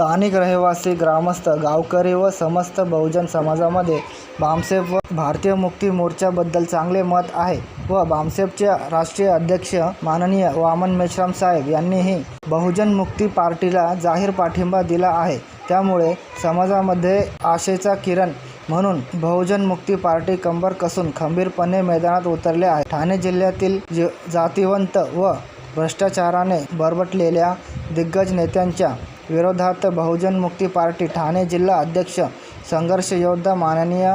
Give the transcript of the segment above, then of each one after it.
स्थानिक रहिवासी ग्रामस्थ गावकरी व समस्त बहुजन समाजामध्ये बामसेफ व भारतीय मुक्ती मोर्चाबद्दल चांगले मत आहे व भामसेपचे राष्ट्रीय अध्यक्ष माननीय वामन मेश्राम साहेब यांनीही बहुजन मुक्ती पार्टीला जाहीर पाठिंबा दिला आहे. त्यामुळे समाजामध्ये आशेचा किरण म्हणून बहुजन मुक्ती पार्टी कंबर कसून खंबीरपणे मैदानात उतरले आहे. ठाणे जिल्ह्यातील ज जातिवंत व भ्रष्टाचाराने बरबटलेल्या दिग्गज नेत्यांच्या विरोधात बहुजन मुक्ती पार्टी ठाणे जिल्हा अध्यक्ष संघर्ष योद्धा माननीय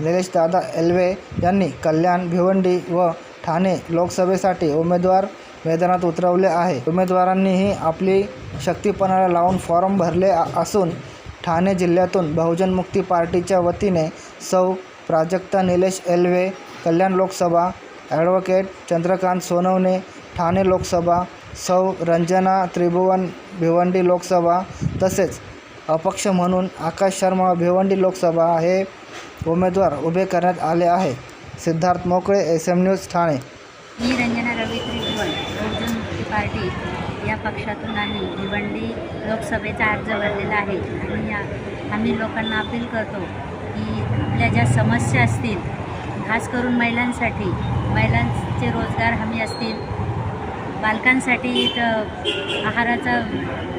निलेशदादा एल्वे यांनी कल्याण भिवंडी व ठाणे लोकसभेसाठी उमेदवार मैदानात उतरवले आहे. उमेदवारांनीही आपली शक्तीपणाला लावून फॉर्म भरले असून ठाणे जिल्ह्यातून बहुजन मुक्ती पार्टीच्या वतीने सौ प्राजक्ता निलेश एल्वे कल्याण लोकसभा ॲडव्होकेट चंद्रकांत सोनवणे ठाणे लोकसभा सौ रंजना त्रिभुवन भिवंडी लोकसभा तसेच अपक्ष म्हणून आकाश शर्मा भिवंडी लोकसभा हे उमेदवार उभे करण्यात आले आहे. Siddharth Mokale S M news Thane. मी रंजना रवी त्रिभुवन बहुजन मुक्ती पार्टी या पक्षातून आम्ही भिवंडी लोकसभेचा अर्ज भरलेला आहे. आणि या- आम्ही लोकांना अपील करतो की आपल्या ज्या समस्या असतील खास करून महिलांसाठी महिलांचे रोजगार हमी असतील बालकांसाठी इथं आहाराचा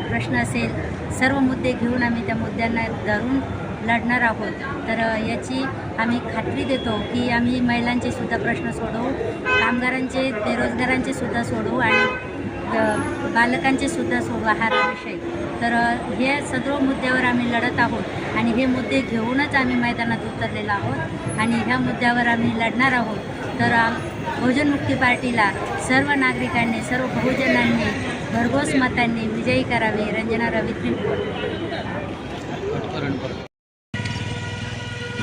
प्रश्न असेल सर्व मुद्दे घेऊन आम्ही त्या मुद्द्यांना धरून लढणार आहोत. तर याची आम्ही खात्री देतो की आम्ही महिलांचे सुद्धा प्रश्न सोडवू कामगारांचे बेरोजगारांचे सुद्धा सोडवू आणि बालकांचे सुद्धा सोडवू आहाराविषयी. तर हे सर्व मुद्द्यावर आम्ही लढत आहोत आणि हे मुद्दे घेऊनच आम्ही मैदानात उतरलेलो आहोत आणि ह्या मुद्द्यावर आम्ही लढणार आहोत. तर बहुजन मुक्ती पार्टीला सर्व नागरिकांनी सर्व बहुजनांनी भरघोस मतांनी विजयी करावे रंजना रवी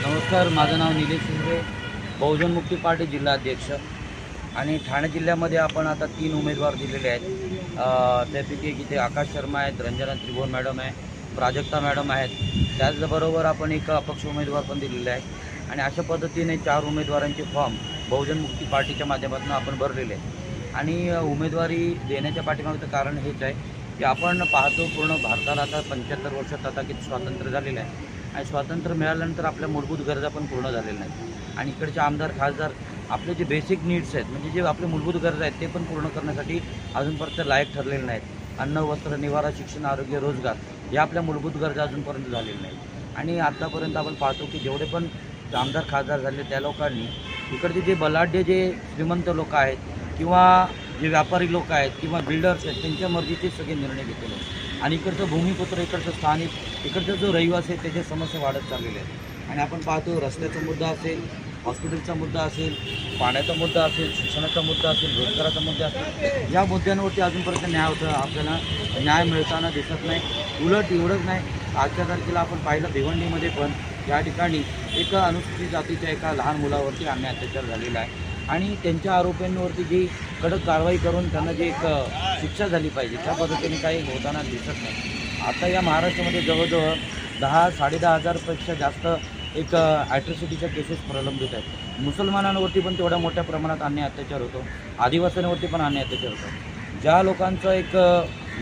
नमस्कार माझं नाव निलेश शिंदे बहुजन मुक्ती पार्टी जिल्हाध्यक्ष. आणि ठाणे जिल्ह्यामध्ये आपण आता तीन उमेदवार दिलेले आहेत. त्यापैकी एक इथे आकाश शर्मा आहेत रंजना त्रिभुवन मॅडम आहे प्राजक्ता मॅडम आहेत. त्याचबरोबर आपण एक अपक्ष उमेदवार पण दिलेले आहे आणि अशा पद्धतीने चार उमेदवारांचे फॉर्म बहुजन मुक्ती पार्टीच्या माध्यमातून आपण भरलेले आहे. आणि उमेदवारी देण्याच्या पाठीमागचं कारण हेच आहे की आपण पाहतो पूर्ण भारताला आता पंच्याहत्तर वर्षात आता किती स्वातंत्र्य झालेलं आहे. आणि स्वातंत्र्य मिळाल्यानंतर आपल्या मूलभूत गरजा पण पूर्ण झालेल्या नाहीत. आणि इकडचे आमदार खासदार आपले जे बेसिक नीड्स आहेत म्हणजे जे आपले मूलभूत गरजा आहेत ते पण पूर्ण करण्यासाठी अजूनपर्यंत लायक ठरलेले नाहीत. अन्न वस्त्र निवारा शिक्षण आरोग्य रोजगार या आपल्या मूलभूत गरजा अजूनपर्यंत झालेल्या नाहीत. आणि आत्तापर्यंत आपण पाहतो की जेवढे पण आमदार खासदार झाले त्या लोकांनी इकडचे जे बलाढ्य जे श्रीमंत लोक आहेत किंवा जे व्यापारी लोक आहेत किंवा बिल्डर्स आहेत त्यांच्या मर्जीचे सगळे निर्णय घेतलेले आहेत आणि इकडचं भूमिपुत्र इकडचं स्थानिक इकडचा जो रहिवासी आहे त्याच्या समस्या वाढत चाललेल्या आहेत. आणि आपण पाहतो रस्त्याचा मुद्दा असेल हॉस्पिटलचा मुद्दा असेल पाण्याचा मुद्दा असेल शिक्षणाचा मुद्दा असेल रोजगाराचा मुद्दा असेल या मुद्द्यांवरती अजूनपर्यंत न्याय होतं आपल्याला न्याय मिळताना दिसत नाही. उलट एवढंच नाही. आजच्या तारखेला आपण पाहिलं भिवंडीमध्ये पण या ठिकाणी एका अनुसूचित जातीच्या एका लहान मुलावरती अन्याय अत्याचार झालेला आहे. आणि त्यांच्या आरोपींवरती जी कडक कारवाई करून त्यांना जी एक शिक्षा झाली पाहिजे त्या पद्धतीने काही होताना दिसत नाही. आता या महाराष्ट्रामध्ये जवळजवळ दहा साडेदहा हजारपेक्षा जास्त एक ॲट्रॉसिटीच्या केसेस प्रलंबित आहेत. मुसलमानांवरती पण तेवढ्या मोठ्या प्रमाणात अन्याय अत्याचार होतो. आदिवासींवरती पण अन्याय अत्याचार होतो. ज्या लोकांचं एक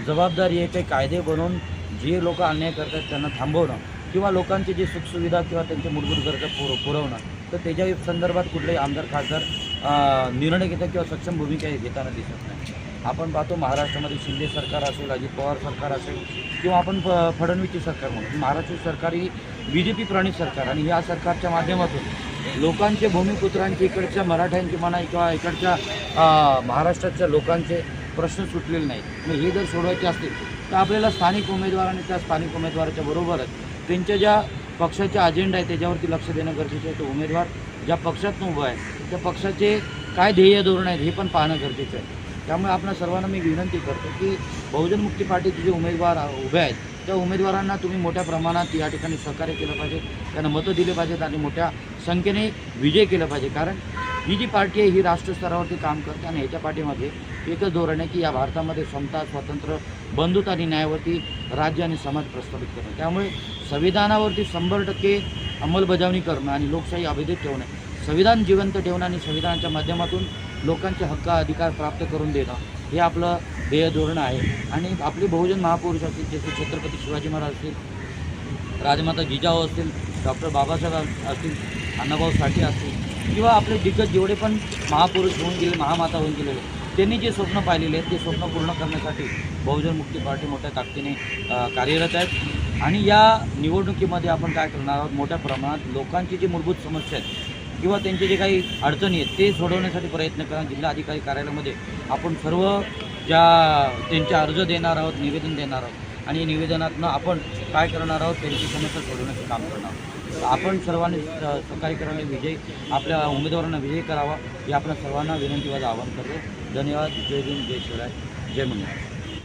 जबाबदारी आहे ते कायदे बनवून जे लोक अन्याय करतात त्यांना थांबवणं किंवा लोकांची जी सुखसुविधा किंवा त्यांच्या मूलभूत गरजा पुर पुरवणं तर त्याच्या संदर्भात कुठलेही आमदार खासदार निर्णय घेतात किंवा सक्षम भूमिका हे घेताना दिसत नाही. आपण पाहतो महाराष्ट्रामध्ये शिंदे सरकार असेल अजित पवार सरकार असेल किंवा आपण फ फडणवीसची सरकार म्हणून महाराष्ट्र सरकार ही बी जे पी प्रणित सरकार आणि या सरकारच्या माध्यमातून लोकांचे भूमिपुत्रांचे इकडच्या मराठ्यांचे म्हणा किंवा इकडच्या महाराष्ट्राच्या लोकांचे प्रश्न सुटलेले नाहीत. मग हे जर सोडवायचे असतील तर आपल्याला स्थानिक उमेदवार आणि त्या स्थानिक उमेदवाराच्या बरोबरच त्यांच्या ज्या पक्षाचा अजेंडा आहे त्याच्यावरती लक्ष देणं गरजेचं आहे. तो उमेदवार ज्या पक्षातून उभा आहे त्या पक्षाचे काय ध्येय धोरण आहेत हे पण पाहणं गरजेचं आहे. त्यामुळे आपण सर्वांना मी विनंती करतो की बहुजन मुक्ती पार्टीचे जे उमेदवार उभे आहेत त्या उमेदवारांना तुम्ही मोठ्या प्रमाणात या ठिकाणी सहकार्य केलं पाहिजे. त्यांना मतं दिले पाहिजेत आणि मोठ्या संख्येने विजय केलं पाहिजे. कारण ही जी पार्टी आहे ही राष्ट्रस्तरावरती काम करते आणि ह्याच्या पार्टीमध्ये एकच धोरण आहे की या भारतामध्ये समता स्वातंत्र्य बंधुता आणि न्यायावरती राज्य आणि समाज प्रस्थापित करणं त्यामुळे संविधानावरती शंभर टक्के अंमलबजावणी करणं आणि लोकशाही अभेदित ठेवणं संविधान जिवंत ठेवणं आणि संविधानाच्या माध्यमातून लोकांचे हक्क अधिकार प्राप्त करून देणं हे आपलं ध्येय धोरण आहे. आणि आपली बहुजन महापुरुष असतील जसे छत्रपती शिवाजी महाराज असतील राजमाता जिजाऊ असतील डॉक्टर बाबासाहेब असतील अण्णाभाऊ साठे असतील किंवा आपले दिग्गज जेवढे पण महापुरुष होऊन गेले महामाता होऊन गेलेले त्यांनी जे स्वप्न पाहिलेले आहेत ते स्वप्न पूर्ण करण्यासाठी बहुजन मुक्ती पार्टी मोठ्या ताकदीने कार्यरत आहेत. आणि या निवडणुकीमध्ये आपण काय करणार आहोत? मोठ्या प्रमाणात लोकांची जी मूलभूत समस्या आहेत किंवा त्यांचे जे काही अडचणी आहेत ते सोडवण्यासाठी प्रयत्न करा. जिल्हाधिकारी कार्यालयामध्ये आपण सर्व ज्या त्यांचे अर्ज देणार आहोत निवेदन देणार आहोत आणि निवेदनातनं आपण काय करणार आहोत त्यांची समस्या सोडवण्याचं काम करणार आहोत. आपण सर्वांनी स- सहकार्य करावे विजयी आपल्या उमेदवारांना विजय करावा हे आपल्या सर्वांना विनंती आवाहन करतो. धन्यवाद. जय भीम जय शिवराय. जय मंगळ.